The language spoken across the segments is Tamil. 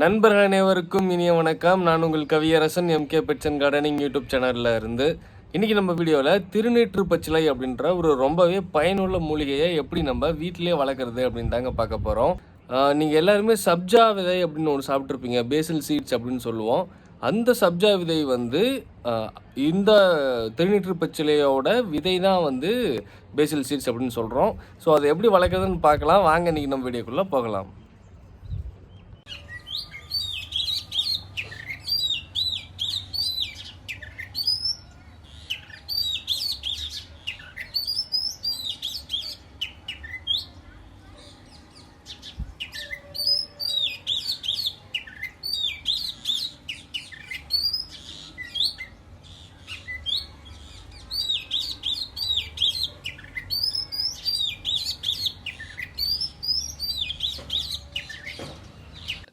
நண்பர்கள் அனைவருக்கும் இனிய வணக்கம். நான் உங்கள் கவியரசன் எம்கே பெட்சன் கார்டனிங் யூடியூப் சேனலில் இருந்து. இன்றைக்கி நம்ம வீடியோவில் திருநீற்று பச்சிலை அப்படின்ற ஒரு ரொம்பவே பயனுள்ள மூலிகையை எப்படி நம்ம வீட்டிலேயே வளர்க்குறது அப்படின்னு தாங்க பார்க்க போகிறோம் நீங்கள் எல்லாருமே சப்ஜா விதை அப்படின்னு ஒன்று சாப்பிட்ருப்பீங்க பேசில் சீட்ஸ் அப்படின்னு சொல்லுவோம். அந்த சப்ஜா விதை வந்து இந்த திருநீற்று பச்சிலையோட விதை தான் வந்து பேசில் சீட்ஸ் அப்படின்னு சொல்கிறோம் ஸோ அதை எப்படி வளர்க்குறதுன்னு பார்க்கலாம். வாங்க இன்றைக்கி நம்ம வீடியோக்குள்ளே போகலாம்.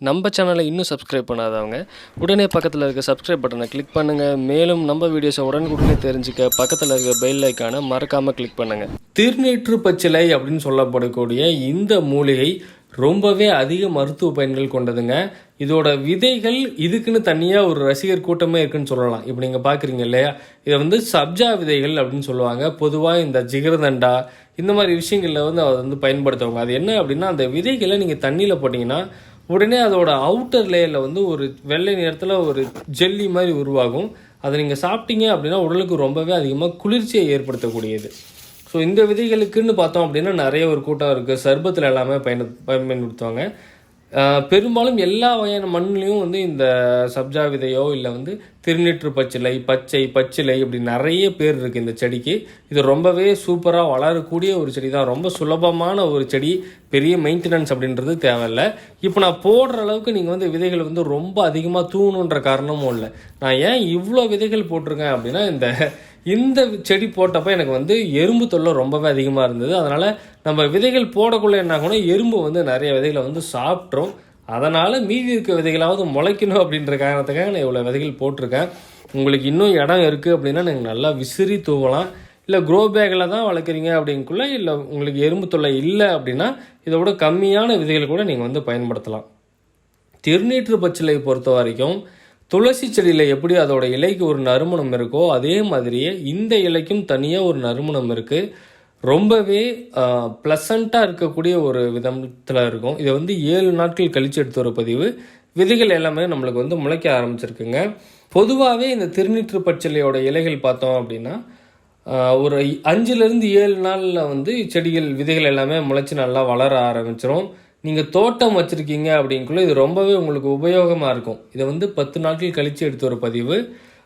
நம்ம சேனலை இன்னும் சப்ஸ்கிரைப் பண்ணாதவங்க உடனே பக்கத்தில் இருக்க சப்ஸ்கிரைப் பட்டனை கிளிக் பண்ணுங்கள் மேலும் நம்ம வீடியோஸை உடனுக்குடனே தெரிஞ்சுக்க பக்கத்தில் இருக்க பெல் ஐக்கானை மறக்காமல் கிளிக் பண்ணுங்கள் திருநீற்று பச்சிலை அப்படின்னு சொல்லப்படக்கூடிய இந்த மூலிகை ரொம்பவே அதிக மருத்துவ பயன்கள் கொண்டதுங்க. இதோட விதைகள் இதுக்குன்னு தனியாக ஒரு ரசிகர் கூட்டமே இருக்குன்னு சொல்லலாம். இப்போ நீங்கள் பார்க்குறீங்க இல்லையா? இதை வந்து சப்ஜா விதைகள் அப்படின்னு சொல்லுவாங்க. பொதுவாக இந்த ஜிகரதண்டா இந்த மாதிரி விஷயங்களில் வந்து அதை வந்து பயன்படுத்துவாங்க. அது என்ன அப்படின்னா அந்த விதைகளை நீங்கள் தண்ணியில் போட்டிங்கன்னா உடனே அதோட அவுட்டர் லேயரில் வந்து ஒரு வெள்ளை நிறத்தில் ஒரு ஜெல்லி மாதிரி உருவாகும். அதை நீங்கள் சாப்பிட்டீங்க அப்படின்னா உடலுக்கு ரொம்பவே அதிகமாக குளிர்ச்சியை ஏற்படுத்தக்கூடியது. ஸோ இந்த விதைகளுக்குன்னு பார்த்தோம் அப்படின்னா நிறைய ஒரு கூட்டம் இருக்குது சர்பத்தில் எல்லாமே பயன் பயன்படுத்துவாங்க. பெரும்பாலும் எல்லா வகையான மண்ணுலேயும் வந்து இந்த சப்ஜா விதையோ இல்லை வந்து திருநீற்று பச்சிலை பச்சை பச்சிலை இப்படி நிறைய பேர் இருக்குது இந்த செடிக்கு. இது ரொம்பவே சூப்பராக வளரக்கூடிய ஒரு செடி தான் ரொம்ப சுலபமான ஒரு செடி. பெரிய மெயின்டெனன்ஸ் அப்படின்றது தேவையில்ல. இப்போ நான் போடுற அளவுக்கு நீங்கள் வந்து விதைகள் வந்து ரொம்ப அதிகமாக தூணுன்ற காரணமும் இல்லை. நான் ஏன் இவ்வளோ விதைகள் போட்டிருக்கேன் அப்படின்னா இந்த இந்த செடி போட்டப்போ எனக்கு வந்து எறும்பு தொல்லை ரொம்பவே அதிகமாக இருந்தது. அதனால் நம்ம விதைகள் போடக்குள்ளே என்ன ஆகும்னா எறும்பு வந்து நிறைய விதைகளை வந்து சாப்பிட்ரும் அதனால் மீதி இருக்க விதைகளாவது முளைக்கணும் அப்படின்ற காரணத்துக்காக நான் இவ்வளோ விதைகள் போட்டிருக்கேன். உங்களுக்கு இன்னும் இடம் இருக்குது அப்படின்னா நீங்கள் நல்லா விசிறி தூவலாம். இல்லை க்ரோ பேக்கில் தான் வளர்க்குறீங்க அப்படிங்குள்ள இல்லை உங்களுக்கு எறும்பு தொல்லை இல்லை அப்படின்னா இதை விட கம்மியான விதைகள் கூட நீங்கள் வந்து பயன்படுத்தலாம். திருநீற்று பச்சிலை பொறுத்த வரைக்கும் துளசி செடியில் எப்படி அதோட இலைக்கு ஒரு நறுமணம் இருக்கோ அதே மாதிரியே இந்த இலைக்கும் தனியாக ஒரு நறுமணம் இருக்குது ரொம்பவே ப்ளசண்ட்டாக இருக்கக்கூடிய ஒரு விதத்தில் இருக்கும். இதை வந்து ஏழு நாட்கள் கழித்து எடுத்து வர பதிவு. விதைகள் எல்லாமே நம்மளுக்கு வந்து முளைக்க ஆரம்பிச்சிருக்குங்க. பொதுவாகவே இந்த திருநீற்று பச்சிலையோட இலைகள் பார்த்தோம் அப்படின்னா ஒரு அஞ்சுலேருந்து ஏழு நாளில் வந்து செடிகள் விதைகள் எல்லாமே முளைச்சி நல்லா வளர ஆரம்பிச்சிரும். நீங்கள் தோட்டம் வச்சுருக்கீங்க அப்படிங்குள்ள இது ரொம்பவே உங்களுக்கு உபயோகமாக இருக்கும். இதை வந்து பத்து நாட்கள் கழித்து எடுத்து ஒரு பதிவு.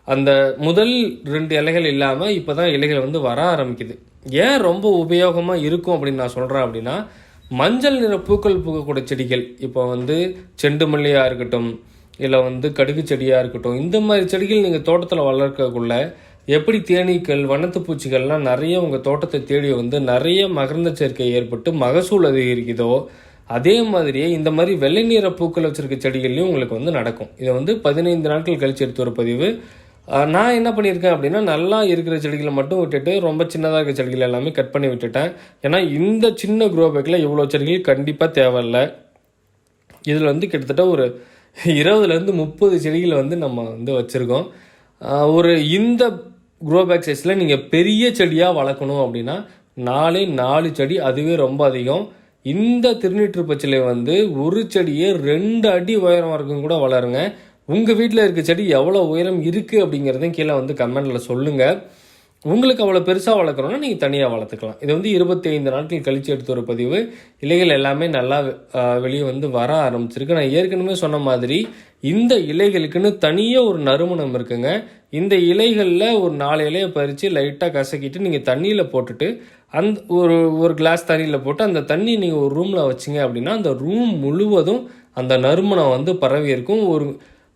அந்த முதல் ரெண்டு இலைகள் இல்லாமல் இப்போ தான் இலைகள் வந்து வர ஆரம்பிக்குது. ஏன் ரொம்ப உபயோகமாக இருக்கும் அப்படின்னு நான் சொல்கிறேன் அப்படின்னா மஞ்சள் நிற பூக்கள் பூக்கக்கூடிய செடிகள் இப்போ வந்து செண்டு மல்லியாக இருக்கட்டும் இல்லை வந்து கடுகு செடியாக இருக்கட்டும் இந்த மாதிரி செடிகள் நீங்கள் தோட்டத்தில் வளர்க்கக்குள்ள எப்படி தேனீக்கள் வண்ணத்து பூச்சிகள்லாம் நிறைய உங்கள் தோட்டத்தை தேடி வந்து நிறைய மகர்ந்த சேர்க்கை ஏற்பட்டு மகசூல் அதிகரிக்குதோ அதே மாதிரியே இந்த மாதிரி வெள்ளை நிற பூக்கள் வச்சுருக்க செடிகள்லையும் உங்களுக்கு வந்து நடக்கும். இதை வந்து பதினைந்து நாட்கள் கழிச்சு எடுத்து ஒரு பதிவு. நான் என்ன பண்ணியிருக்கேன் அப்படின்னா நல்லா இருக்கிற செடிகளை மட்டும் விட்டுட்டு ரொம்ப சின்னதாக இருக்கிற செடிகள் எல்லாமே கட் பண்ணி விட்டுட்டேன். ஏன்னா இந்த சின்ன க்ரோ பேக்கில் இவ்வளோ செடிகள் கண்டிப்பாக தேவையில்லை. இதில் வந்து கிட்டத்தட்ட ஒரு இருபதுலேருந்து முப்பது செடிகளை வந்து நம்ம வந்து வச்சுருக்கோம். ஒரு இந்த க்ரோ பேக் சைஸில் நீங்கள் பெரிய செடியாக வளர்க்கணும் அப்படின்னா நாலே நாலு செடி அதுவே ரொம்ப அதிகம். இந்த திருநீற்று பச்சிலை வந்து ஒரு செடியே ரெண்டு அடி உயரம் வரைக்கும் கூட வளருங்க. உங்கள் வீட்டில் இருக்க செடி எவ்வளோ உயரம் இருக்குது அப்படிங்கிறதையும் கீழே வந்து கமெண்டில் சொல்லுங்கள் உங்களுக்கு அவ்வளோ பெருசாக வளர்க்குறோன்னா நீங்கள் தனியாக வளர்த்துக்கலாம். இது வந்து இருபத்தி ஐந்து நாட்கள் கழித்து எடுத்த ஒரு பதிவு. இலைகள் எல்லாமே நல்லா வெளியே வந்து வர ஆரம்பிச்சிருக்கு. நான் ஏற்கனவே சொன்ன மாதிரி இந்த இலைகளுக்குன்னு தனியாக ஒரு நறுமணம் இருக்குங்க. இந்த இலைகளில் ஒரு நாலு இலையை பறித்து லைட்டாக கசக்கிட்டு நீங்கள் தண்ணியில் போட்டுட்டு அந்த ஒரு ஒரு கிளாஸ் தண்ணியில் போட்டு அந்த தண்ணி நீங்கள் ஒரு ரூமில் வச்சிங்க அப்படின்னா அந்த ரூம் முழுவதும் அந்த நறுமணம் வந்து பரவி இருக்கும். ஒரு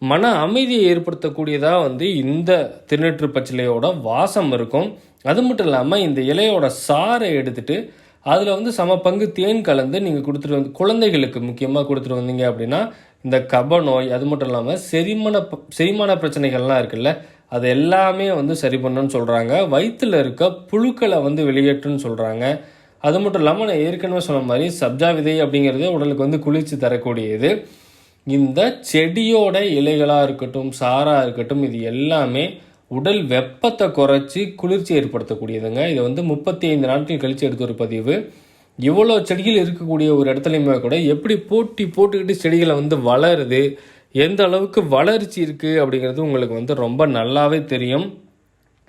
மன அமைதியை ஏற்படுத்தக்கூடியதாக வந்து இந்த திருநெற்று பச்சிலையோட வாசம் இருக்கும். அது மட்டும் இல்லாமல் இந்த இலையோட சாறை எடுத்துட்டு அதில் வந்து சம பங்கு தேன் கலந்து நீங்கள் கொடுத்துட்டு வந்து குழந்தைகளுக்கு முக்கியமாக கொடுத்துட்டு வந்தீங்க அப்படின்னா இந்த கப நோய் அது மட்டும் இல்லாமல் செரிமான செரிமான பிரச்சனைகள்லாம் இருக்குல்ல அது எல்லாமே வந்து சரி பண்ணணும்னு சொல்கிறாங்க வயிற்றில் இருக்க புழுக்களை வந்து வெளியேற்றுன்னு சொல்கிறாங்க அது மட்டும் இல்லாமல் நான் ஏற்கனவே சொன்ன மாதிரி சப்ஜா விதை அப்படிங்கிறது உடலுக்கு வந்து குளிர்ச்சி தரக்கூடியது. இந்த செடியோட இலைகளாக இருக்கட்டும் சாராக இருக்கட்டும் இது எல்லாமே உடல் வெப்பத்தை குறைச்சி குளிர்ச்சி ஏற்படுத்தக்கூடியதுங்க. இது வந்து முப்பத்தி ஐந்து நாட்கள் கழித்து எடுத்த ஒரு பதிவு. இவ்வளோ செடிகள் இருக்கக்கூடிய ஒரு இடத்துலையுமே கூட எப்படி போட்டி போட்டுக்கிட்டு செடிகளை வந்து வளருது எந்த அளவுக்கு வளர்ச்சி இருக்குது அப்படிங்கிறது உங்களுக்கு வந்து ரொம்ப நல்லாவே தெரியும்.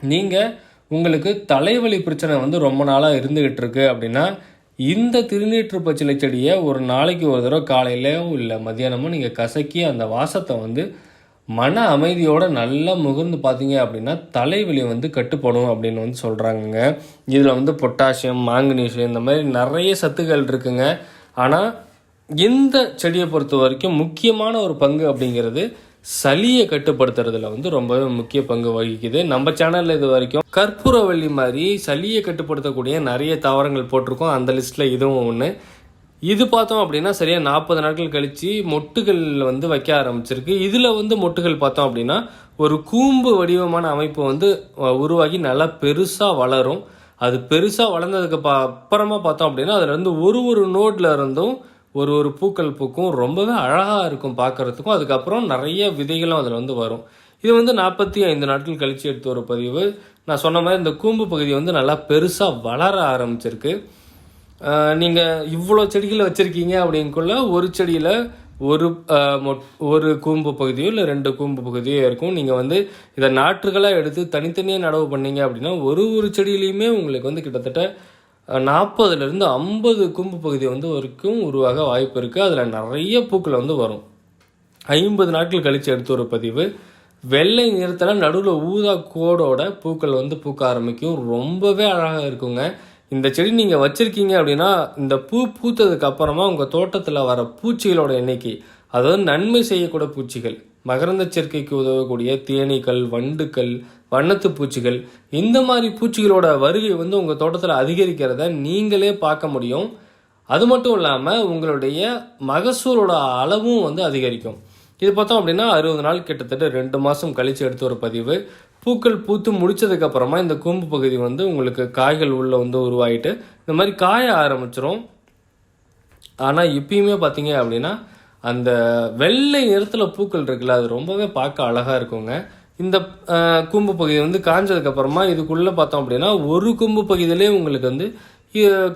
நீங்கள் உங்களுக்கு தலைவலி பிரச்சனை வந்து ரொம்ப நாளாக இருந்துக்கிட்டு இருக்கு அப்படின்னா இந்த திருநீற்று பச்சிலை செடியை ஒரு நாளைக்கு ஒரு தடவை காலையிலையோ இல்லை மத்தியானமோ நீங்கள் கசக்கி அந்த வாசத்தை வந்து மன அமைதியோடு நல்லா முகர்ந்து பார்த்தீங்க அப்படின்னா தலைவலி வந்து கட்டுப்படும் அப்படின்னு வந்து சொல்கிறாங்கங்க இதில் வந்து பொட்டாசியம் மாங்கனீசியம் இந்த மாதிரி நிறைய சத்துக்கள் இருக்குங்க. ஆனால் இந்த செடியை பொறுத்த வரைக்கும் முக்கியமான ஒரு பங்கு அப்படிங்கிறது சளியை கட்டுப்படுத்துறதுல வந்து ரொம்பவே முக்கிய பங்கு வகிக்குது. நம்ம சேனலில் இது வரைக்கும் கற்பூரவள்ளி மாதிரி சளியை கட்டுப்படுத்தக்கூடிய நிறைய தாவரங்கள் போட்டிருக்கோம். அந்த லிஸ்ட்டில் இதுவும் ஒன்று இது பார்த்தோம் அப்படின்னா சரியாக நாற்பது நாட்கள் கழித்து மொட்டுகள் வந்து வைக்க ஆரம்பிச்சிருக்கு. இதில் வந்து மொட்டுகள் பார்த்தோம் அப்படின்னா ஒரு கூம்பு வடிவமான அமைப்பு வந்து உருவாகி நல்லா பெருசாக வளரும். அது பெருசாக வளர்ந்ததுக்கு பா அப்புறமா பார்த்தோம் அப்படின்னா அதில் இருந்து ஒரு ஒரு நோட்ல இருந்தும் ஒரு ஒரு பூக்கள் பூக்கும் ரொம்பவே அழகாக இருக்கும் பார்க்கறதுக்கும் அதுக்கப்புறம் நிறைய விதைகளும் அதில் வந்து வரும். இது வந்து நாற்பத்தி ஐந்து நாட்கள் கழித்து எடுத்த ஒரு பதிவு. நான் சொன்ன மாதிரி இந்த கூம்பு பகுதி வந்து நல்லா பெருசாக வளர ஆரம்பிச்சிருக்கு. நீங்கள் இவ்வளோ செடிகளை வச்சுருக்கீங்க அப்படிங்குள்ள ஒரு செடியில் ஒரு மொட் ஒரு கூம்பு பகுதியோ இல்லை ரெண்டு கூம்பு பகுதியோ இருக்கும். நீங்கள் வந்து இதை நாற்றுகளாக எடுத்து தனித்தனியாக நடவு பண்ணீங்க அப்படின்னா ஒரு ஒரு செடியிலையுமே உங்களுக்கு வந்து கிட்டத்தட்ட நாற்பதுலேருந்து ஐம்பது கூம்பு பகுதி வந்து வரைக்கும் உருவாக வாய்ப்பு இருக்குது அதில் நிறைய பூக்கள் வந்து வரும். ஐம்பது நாட்கள் கழித்து எடுத்த ஒரு பதிவு. வெள்ளை நிறத்தில் நடுவில் ஊதா கோடோட பூக்கள் வந்து பூக்க ஆரம்பிக்கும். ரொம்பவே அழகாக இருக்குங்க. இந்த செடி நீங்கள் வச்சுருக்கீங்க அப்படின்னா இந்த பூ பூத்ததுக்கு அப்புறமா உங்கள் தோட்டத்தில் வர பூச்சிகளோட எண்ணிக்கை அதாவது நன்மை செய்யக்கூடிய பூச்சிகள் மகரந்த சேர்க்கைக்கு உதவக்கூடிய தேனீக்கள் வண்டுக்கள் வண்ணத்து பூச்சிகள் இந்த மாதிரி பூச்சிகளோட வருகை வந்து உங்கள் தோட்டத்தில் அதிகரிக்கிறத நீங்களே பார்க்க முடியும். அது மட்டும் இல்லாமல் உங்களுடைய மகசூலோட அளவும் வந்து அதிகரிக்கும். இது பார்த்தோம் அப்படின்னா அறுபது நாள் கிட்டத்தட்ட ரெண்டு மாதம் கழித்து எடுத்த ஒரு பதிவு. பூக்கள் பூத்து முடித்ததுக்கப்புறமா இந்த கூம்பு பகுதி வந்து உங்களுக்கு காய்கள் உள்ளே வந்து உருவாயிட்டு இந்த மாதிரி காய ஆரம்பிச்சிரும். ஆனால் இப்பயுமே பார்த்தீங்க அப்படின்னா அந்த வெள்ளை நிறத்தில் பூக்கள் இருக்குல்ல அது ரொம்பவே பார்க்க அழகாக இருக்குங்க. இந்த கும்பு கூம்பு பகுதி வந்து காஞ்சதுக்கப்புறமா இதுக்குள்ளே பார்த்தோம் அப்படின்னா ஒரு கூம்பு பகுதியிலே உங்களுக்கு வந்து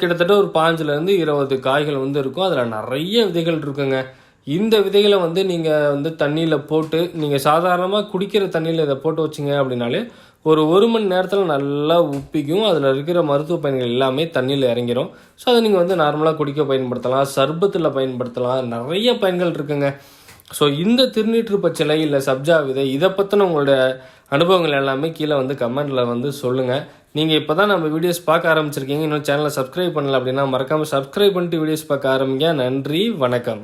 கிட்டத்தட்ட ஒரு பாஞ்சிலேருந்து இருபது காய்கள் வந்து இருக்கும். அதில் நிறைய விதைகள் இருக்குங்க. இந்த விதைகளை வந்து நீங்கள் வந்து தண்ணியில் போட்டு நீங்கள் சாதாரணமாக குடிக்கிற தண்ணியில் இதை போட்டு வச்சிங்க அப்படின்னாலே ஒரு ஒரு மணி நேரத்தில் நல்லா உப்பிக்கும். அதில் இருக்கிற மருத்துவ பயன்கள் எல்லாமே தண்ணியில் இறங்கிரும். ஸோ அதை நீங்கள் வந்து நார்மலாக குடிக்க பயன்படுத்தலாம். சர்பத்தில் பயன்படுத்தலாம். நிறைய பயன்கள் இருக்குங்க. ஸோ இந்த திருநீற்று பச்சிலை இல்லை சப்ஜா விதை இதை பற்றின உங்களோட அனுபவங்கள் எல்லாமே கீழே வந்து கமெண்ட்டில் வந்து சொல்லுங்கள் நீங்கள் இப்போ தான் நம்ம வீடியோஸ் பார்க்க ஆரம்பிச்சிருக்கீங்க. இன்னும் சேனலை சப்ஸ்கிரைப் பண்ணல அப்படின்னா மறக்காமல் சப்ஸ்கிரைப் பண்ணிட்டு வீடியோஸ் பார்க்க ஆரம்பிங்க. நன்றி வணக்கம்.